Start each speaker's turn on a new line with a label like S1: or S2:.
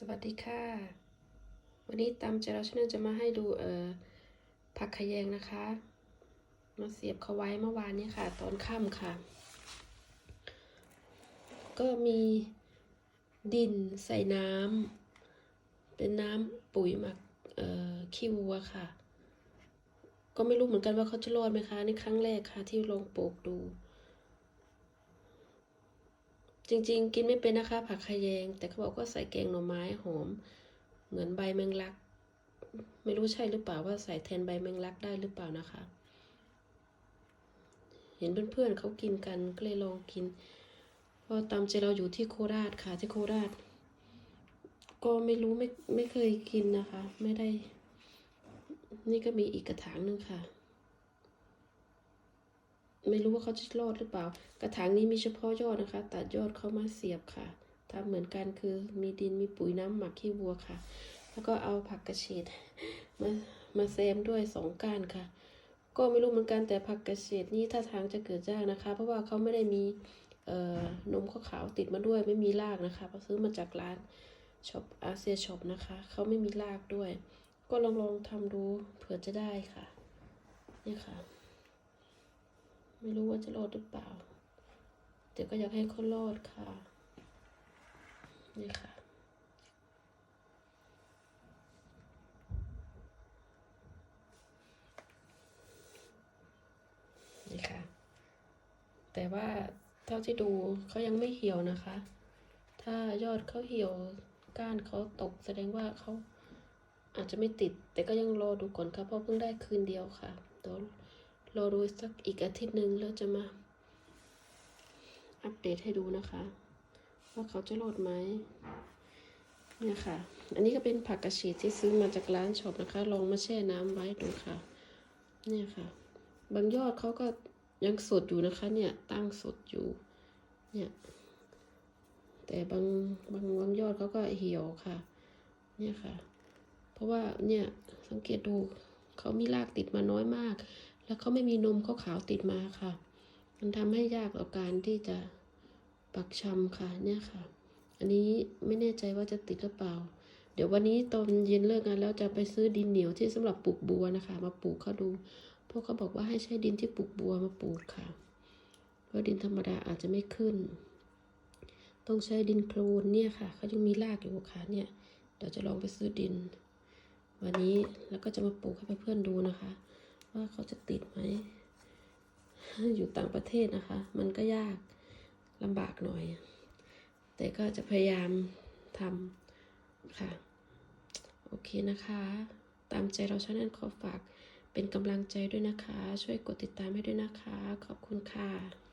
S1: สวัสดีค่ะ วันนี้ตามใจเราชนจะมาให้ดูเอ่อผักขยงนะคะ มาเสียบเขาไว้เมื่อวานนี้ค่ะ ตอนค่ำค่ะ ก็มีดินใส่น้ำเป็นน้ำปุ๋ยหมักเอ่อขี้วัวค่ะ ก็ไม่รู้เหมือนกันว่าเขาจะรอดไหมคะ นี่ครั้งแรกค่ะ ที่ลองปลูกดู จริง ๆ กินไม่เป็นนะคะ ผักขยง แต่เขาบอกว่าใส่แกงหน่อไม้หอม เหมือนใบแมงลัก ไม่รู้ใช่หรือเปล่าว่าใส่แทนใบแมงลักได้หรือเปล่านะคะ เห็นเพื่อนๆเขากินกันก็เลยลองกินเพราะตามใจเราอยู่ที่โคราชค่ะที่โคราช ก็ไม่รู้ไม่ไม่เคยกินนะคะ ไม่ได้ นี่ก็มีอีกกระถางหนึงค่ะ ไม่รู้ว่าเขาจะรอดหรือเปล่า กระถางนี้มีเฉพาะยอดนะคะ ตัดยอดเข้ามาเสียบค่ะทำเหมือนกันคือมีดินมีปุ๋ยน้ำหมักขี้วัวค่ะ แล้วก็เอาผักกระเฉดมามาแซมด้วยสองก้านค่ะ ก็ไม่รู้เหมือนกันแต่ผักกระเฉดนี่ท่าทางจะเกิดยากนะคะ เพราะว่าเขาไม่ได้มีเอ่อนมขาวติดมาด้วยไม่มีรากนะคะเพราะซื้อมาจากร้านช็อปอาเซียช็อปนะคะเขาไม่มีรากด้วย ก็ลองลองทำดูเผื่อจะได้ค่ะนี่ค่ะ ไม่รู้ว่าจะรอดหรือเปล่า แต่ก็อยากให้เขารอดค่ะ นี่ค่ะ นี่ค่ะ แต่ว่าเท่าที่ดูเขายังไม่เหี่ยวนะคะ ถ้ายอดเขาเหี่ยวก้านเขาตกแสดงว่าเขาอาจจะไม่ติด แต่ก็ยังรอดูก่อนค่ะเพราะเพิ่งได้คืนเดียวค่ะเดี๋ยว รอดูสักอีกอาทิตย์หนึ่งแล้วจะมา อัปเดตให้ดูนะคะ ว่าเขาจะรอดไหมเนี่ยค่ะ อันนี้ก็เป็นผักกระเฉดที่ซื้อมาจากร้านช็อปนะคะ ลองมาแช่น้ำไว้ดูค่ะ เนี่ยค่ะ บางยอดเขาก็ยังสดอยู่นะคะ เนี่ย ตั้งสดอยู่ เนี่ย แต่บางบางบางยอดเขาก็เหี่ยวค่ะ เนี่ยค่ะ เพราะว่าเนี่ยสังเกตดูเขามีรากติดมาน้อยมาก แล้วเขาไม่มีนมเขาขาวติดมาค่ะ มันทำให้ยากต่อการที่จะปักชำค่ะเนี่ยค่ะ อันนี้ไม่แน่ใจว่าจะติดหรือเปล่า เดี๋ยววันนี้ตอนเย็นเลิกงานแล้วจะไปซื้อดินเหนียวที่สำหรับปลูกบัวนะคะ มาปลูกเขาดูเพราะเขาบอกว่าให้ใช้ดินที่ปลูกบัวมาปลูกค่ะ เพราะดินธรรมดาอาจจะไม่ขึ้น ต้องใช้ดินโคลนเนี่ยค่ะเขายังมีรากอยู่ค่ะเนี่ยเดี๋ยวจะลองไปซื้อดิน วันนี้แล้วก็จะมาปลูกให้เพื่อนๆดูนะคะ ว่าเขาจะติดไหม อยู่ต่างประเทศนะคะ มันก็ยากลำบากหน่อย แต่ก็จะพยายามทำค่ะ โอเคนะคะ ตามใจเราชาแนลขอฝากเป็นกำลังใจด้วยนะคะ ช่วยกดติดตามให้ด้วยนะคะ ขอบคุณค่ะ